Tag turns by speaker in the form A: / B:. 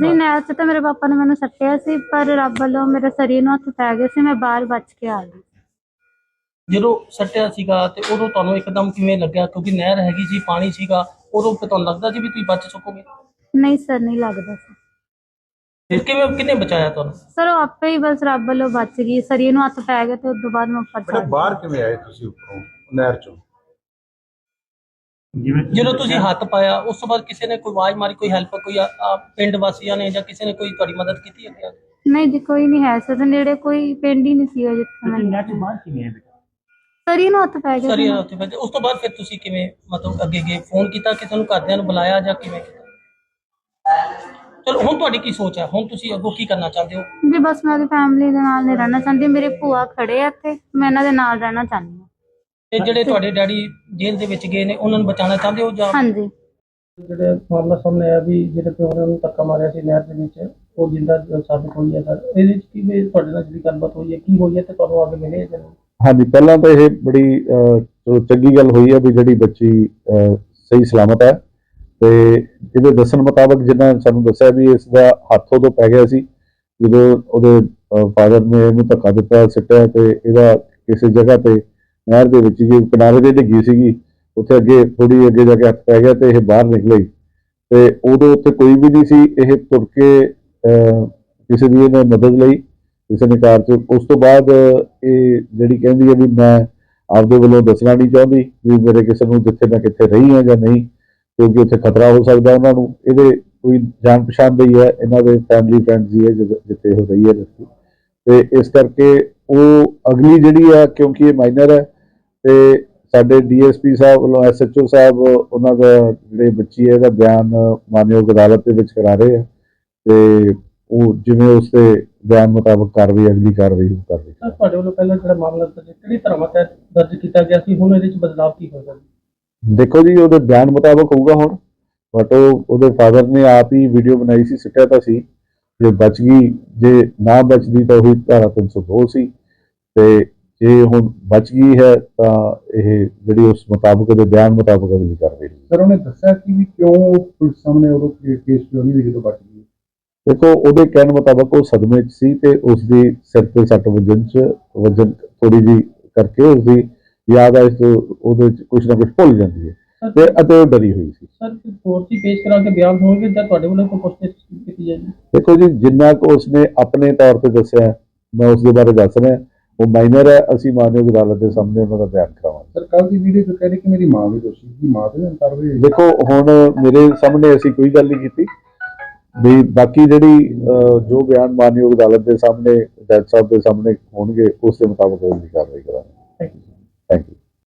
A: ਜੀ ਨਹਿਰ 'ਚ ਤਾਂ ਮੇਰੇ ਪਾਪਾ ਨੇ ਮੈਨੂੰ ਸੱਟਿਆ ਸੀ ਪਰ ਰੱਬ ਵੱਲੋਂ ਮੇਰੇ ਸਰੀਰ ਨੂੰ ਹੱਥ ਪੈ ਗਏ ਸੀ ਮੈਂ ਬਾਹਰ ਬਚ ਕੇ ਆ ਗਈ।
B: ਜਦੋਂ ਸੱਟਿਆ ਸੀਗਾ ਤੇ ਉਦੋਂ ਤੁਹਾਨੂੰ ਇੱਕਦਮ ਕਿਵੇਂ ਲੱਗਿਆ? ਕਿਉਂਕਿ ਨਹਿਰ ਹੈਗੀ ਸੀ ਪਾਣੀ ਸੀਗਾ ਉਦੋਂ ਫਿਰ ਤੁਹਾਨੂੰ ਲੱਗਦਾ ਸੀ ਵੀ ਤੁਸੀਂ ਬਚ ਸਕੋਗੇ?
A: ਨਹੀਂ ਸਰ ਨਹੀਂ ਲੱਗਦਾ ਸੀ।
B: ਫਿਰ ਕਿਵੇਂ ਕਿਹਨੇ ਬਚਾਇਆ ਤੁਹਾਨੂੰ?
A: ਸਰ ਉਹ ਆਪੇ ਹੀ ਬਸ ਰੱਬ ਵੱਲੋਂ ਬਚ ਗਈ ਸਰੀਰ ਨੂੰ ਹੱਥ ਪੈ ਗਏ ਤੇ ਉਸ ਤੋਂ ਬਾਅਦ ਮੈਂ ਉੱਪਰ
C: ਬੇਟਾ
A: ਚੜ੍ਹ
C: ਬਾਹਰ ਕਿਵੇਂ ਆਏ ਤੁਸੀਂ ਉੱਪਰੋਂ? ਨਹਿਰ ਚੋਂ?
B: ਜਦੋਂ ਤੁਸੀਂ ਹੱਥ ਪਾਇਆ ਉਸ ਤੋਂ ਬਾਅਦ ਕਿਸੇ ਨੇ ਕੋਈ ਆਵਾਜ਼ ਮਾਰੀ ਕੋਈ ਹੈਲਪ ਕੋਈ ਆ- ਆ ਪਿੰਡ ਵਾਸੀਆਂ ਨੇ ਜਾਂ ਕਿਸੇ ਨੇ ਕੋਈ ਤੁਹਾਡੀ ਮਦਦ ਕੀਤੀ ਅੱਗੇ ਆ ਕੇ?
A: ਗਈ। ਨਹੀਂ ਜੀ ਕੋਈ ਨਹੀਂ ਹੈ ਸਰ ਨੇੜੇ ਕੋਈ ਪਿੰਡ ਹੀ ਨਹੀਂ ਸੀਗਾ ਜਿੱਥੇ ਮੈਂ ਸਰੀਰ ਨੂੰ ਹੱਥ ਪੈ ਗਏ
B: ਸਰ
A: ਸੀ।
B: ਇਹ ਉੱਥੇ ਫਿਰ ਉਸ ਤੋਂ ਬਾਅਦ ਫਿਰ ਤੁਸੀਂ ਕਿਵੇਂ ਮਤਲਬ ਅੱਗੇ ਗਏ ਫੋਨ ਕੀਤਾ ਕਿਸੇ ਨੂੰ ਘਰਦਿਆਂ ਨੂੰ ਬੁਲਾਇਆ ਜਾਂ ਕਿਵੇਂ ਕੀਤਾ? ਚਲੋ ਹੁਣ ਤੁਹਾਡੀ ਕੀ ਸੋਚ ਹੈ? ਹੁਣ ਤੁਸੀਂ ਅੱਗੋਂ ਕੀ ਕਰਨਾ ਚਾਹੁੰਦੇ ਹੋ?
A: ਜੀ ਬਸ ਮੈਂ ਉਹਦੀ ਫੈਮਿਲੀ ਦੇ ਨਾਲ ਨਹੀਂ ਰਹਿਣਾ ਚਾਹੁੰਦੀ। ਮੇਰੇ ਭੂਆ ਖੜੇ ਆ ਇੱਥੇ। ਮੈਂ ਇਹਨਾਂ ਦੇ ਨਾਲ ਰਹਿਣਾ ਚਾਹੁੰਦੀ ਹਾਂ।
B: ਤੇ ਜਿਹੜੇ ਤੁਹਾਡੇ ਡੈਡੀ ਜੇਲ੍ਹ ਦੇ ਵਿੱਚ ਗਏ ਨੇ ਉਹਨਾਂ ਨੂੰ ਬਚਾਉਣਾ ਚਾਹੁੰਦੇ ਹੋ ਜਾਂ
A: ਹਾਂਜੀ
D: ਜਿਹੜੇ ਮਾਮਲਾ ਸਾਹਮਣੇ ਆਇਆ ਵੀ ਜਿਹੜੇ ਪਿਓ ਨੇ ਉਹਨੂੰ ਧੱਕਾ ਮਾਰਿਆ ਸੀ ਨਹਿਰ ਦੇ ਵਿੱਚ ਉਹ ਜਿੰਦਾ ਸਾਬਿਤ ਹੋਈ ਹੈ ਸਰ ਇਹਦੇ ਵਿੱਚ ਕਿਵੇਂ ਤੁਹਾਡੇ ਨਾਲ ਜਿਹੜੀ ਗੱਲਬਾਤ ਹੋਈ ਹੈ ਕੀ ਹੋਈ ਹੈ ਤੇ ਤੁਹਾਨੂੰ ਅੱਗੇ ਮਿਲੇ ਜਾਂ?
E: ਹਾਂਜੀ ਪਹਿਲਾਂ ਤਾਂ ਇਹ ਬੜੀ ਚਲੋ ਚੰਗੀ ਗੱਲ ਹੋਈ ਹੈ ਵੀ ਜਿਹੜੀ ਬੱਚੀ ਸਹੀ ਸਲਾਮਤ ਹੈ ਤੇ ਇਹਦੇ ਦੱਸਣ ਮੁਤਾਬਕ ਜਿੰਨਾ ਸਾਨੂੰ ਦੱਸਿਆ ਵੀ ਇਸ ਦਾ ਹੱਥ ਉਦੋਂ ਪੈ ਗਿਆ ਸੀ ਜਦੋਂ ਉਹਦੇ ਫਾਦਰ ਨੇ ਇਹਨੂੰ ਧੱਕਾ ਦਿੱਤਾ ਸਿੱਟਿਆ ਤੇ ਇਹਦਾ ਕਿਸੇ ਜਗ੍ਹਾ ਤੇ ਨਹਿਰ ਦੇ ਵਿੱਚ ਜੀ ਕਿਨਾਰੇ ਤੇ ਡਿੱਗੀ ਸੀਗੀ। ਉੱਥੇ ਅੱਗੇ ਥੋੜੀ ਅੱਗੇ ਜਾ ਕੇ ਹੱਥ ਪੈ ਗਿਆ ਤੇ ਇਹ ਬਾਹਰ ਨਿਕਲੀ। ਤੇ ਉਦੋਂ ਉੱਥੇ ਕੋਈ ਵੀ ਨਹੀਂ ਸੀ। ਇਹ ਤੁਰ ਕੇ ਕਿਸੇ ਦੀ ਇਹਨੇ ਮਦਦ ਲਈ, ਕਿਸੇ ਨੇ ਕਾਰ 'ਚ। ਉਸ ਤੋਂ ਬਾਅਦ ਇਹ ਜਿਹੜੀ ਕਹਿੰਦੀ ਹੈ ਵੀ ਮੈਂ ਆਪਦੇ ਵੱਲੋਂ ਦੱਸਣਾ ਨਹੀਂ ਚਾਹੁੰਦੀ ਵੀ ਮੇਰੇ ਕਿਸੇ ਨੂੰ ਜਿੱਥੇ ਮੈਂ ਕਿੱਥੇ ਰਹੀ ਹਾਂ ਜਾਂ ਨਹੀਂ, ਕਿਉਂਕਿ ਉੱਥੇ ਖਤਰਾ ਹੋ ਸਕਦਾ ਉਹਨਾਂ ਨੂੰ। ਇਹਦੇ ਕੋਈ ਜਾਣ ਪਛਾਣ ਦੀ ਹੈ, ਇਹਨਾਂ ਦੇ ਫੈਮਿਲੀ ਫਰੈਂਡਸ ਹੀ ਹੈ ਜਿੱਥੇ ਹੋ ਰਹੀ ਹੈ। ਜਿੱਥੇ ਤੇ ਇਸ ਕਰਕੇ ਉਹ ਅਗਲੀ ਜਿਹੜੀ ਹੈ, ਕਿਉਂਕਿ ਇਹ ਮਾਈਨਰ ਹੈ ਤੇ ਸਾਡੇ ਡੀਐਸਪੀ ਸਾਹਿਬ ਵੱਲੋਂ ਐਸਐਚਓ ਸਾਹਿਬ ਉਹਨਾਂ ਦਾ ਜਿਹੜੇ ਬੱਚੀ ਹੈ ਇਹਦਾ ਬਿਆਨ ਮਾਨਯੋਗ ਅਦਾਲਤ ਦੇ ਵਿੱਚ ਕਰਾ ਰਹੇ ਆ। ਤੇ ਉਹ ਜਿਵੇਂ ਉਸ ਦੇ ਬਿਆਨ ਮੁਤਾਬਕ ਕਾਰਵਾਈ ਅਗਲੀ ਕਾਰਵਾਈ ਉਹ ਕਰ ਰਹੀ
D: ਸਰ ਤੁਹਾਡੇ ਵੱਲੋਂ ਪਹਿਲਾਂ ਜਿਹੜਾ ਮਾਮਲਾ ਦਰਜ ਕਿਹੜੀ ਧਰਮਾਂ ਤਹਿਤ ਦਰਜ ਕੀਤਾ ਗਿਆ ਸੀ? ਹੁਣ ਇਹਦੇ ਵਿੱਚ ਬਦਲਾਅ ਕੀ ਹੋਏਗਾ
E: ਦੇਖੋ ਜੀ ਉਹਦੇ ਬਿਆਨ ਮੁਤਾਬਕ ਹੋਊਗਾ ਹੁਣ ਬਟ ਉਹ ਉਹਦੇ ਫਾਦਰ ਨੇ ਆਪ ਹੀ ਵੀਡੀਓ ਬਣਾਈ ਸੀ ਸਿੱਟਿਆ ਤਾਂ ਸੀ। ਜੇ ਬਚ ਗਈ ਜੇ ਨਾ ਬਚਦੀ ਤਾਂ ਉਹੀ ਧਾਰਾ 302 ਸੀ। ਤੇ ਜੇ ਹੁਣ ਬਚ ਗਈ ਹੈ ਤਾਂ ਇਹ ਜਿਹੜੀ ਉਸ ਮੁਤਾਬਕ ਦੇ ਬਿਆਨ ਮੁਤਾਬਕ ਅਗਲੀ ਕਾਰਵਾਈ।
C: ਸਰ ਉਹਨੇ ਦੱਸਿਆ ਕਿ ਵੀ ਕਿਉਂ ਪੁਲਿਸ ਸਾਹਮਣੇ ਉਦੋਂ ਕੇਸ ਕਿਉਂ ਨਹੀਂ ਜਦੋਂ ਬਚ ਗਈ
E: ਦੇਖੋ ਉਹਦੇ ਕਹਿਣ ਮੁਤਾਬਕ ਉਹ ਸਦਮੇ 'ਚ ਸੀ ਤੇ ਉਸ ਦੀ ਸਿਰ ਤੇ ਸੱਟ ਵੱਜਣ 'ਚ ਵੱਜਣ ਥੋੜੀ ਜੀ ਕਰਕੇ ਉਸ ਦੀ ਯਾਦ ਆ ਇਸ ਉਹਦੇ 'ਚ ਕੁਝ ਨਾ ਕੁਝ ਭੁੱਲ ਜਾਂਦੀ ਹੈ ਤੇ ਅਤੇ ਉਹ ਡਰੀ ਹੋਈ ਸੀ।
D: ਸਰ ਕੋਰਟ 'ਚ ਪੇਸ਼ ਕਰਾ ਕੇ ਬਿਆਨ ਹੋਣਗੇ ਜਾਂ ਤੁਹਾਡੇ ਵੱਲੋਂ ਕੋਈ ਪੁੱਛਗਿੱਛ ਕੀਤੀ ਜਾਏਗੀ?
E: ਦੇਖੋ ਜੀ ਜਿੰਨਾ ਕੁ ਉਸਨੇ ਆਪਣੇ ਤੌਰ ਤੇ ਦੱਸਿਆ ਮੈਂ ਉਸ ਦੇ ਬਾਰੇ ਦੱਸ ਰਿਹਾ। ਉਹ ਮਾਈਨਰ ਹੈ ਅਸੀਂ ਮਾਨਯੋਗ ਅਦਾਲਤ ਦੇ ਸਾਹਮਣੇ ਉਹਨਾਂ ਦਾ ਬਿਆਨ ਕਰਾਵਾਂਗੇ।
C: ਸਰ ਕੱਲ ਦੀ ਵੀਡੀਓ 'ਚ ਕਹਿ ਰਹੀ ਕਿ ਮੇਰੀ ਮਾਂ ਵੀ ਦੋਸ਼ੀ ਸੀ ਮਾਂ ਤੇ ਇਨਕਾਰ ਹੋਈ
E: ਦੇਖੋ ਹੁਣ ਮੇਰੇ ਸਾਹਮਣੇ ਅਸੀਂ ਕੋਈ ਗੱਲ ਨਹੀਂ ਕੀਤੀ। ਵੀ ਬਾਕੀ ਜਿਹੜੀ ਜੋ ਬਿਆਨ ਮਾਨਯੋਗ ਅਦਾਲਤ ਦੇ ਸਾਹਮਣੇ ਜੱਜ ਸਾਹਿਬ ਦੇ ਸਾਹਮਣੇ ਹੋਣਗੇ ਉਸ ਦੇ ਮੁਤਾਬਕ ਅਗਲੀ ਕਾਰਵਾਈ ਕਰਾਂਗੇ।
D: Thank you
E: thank you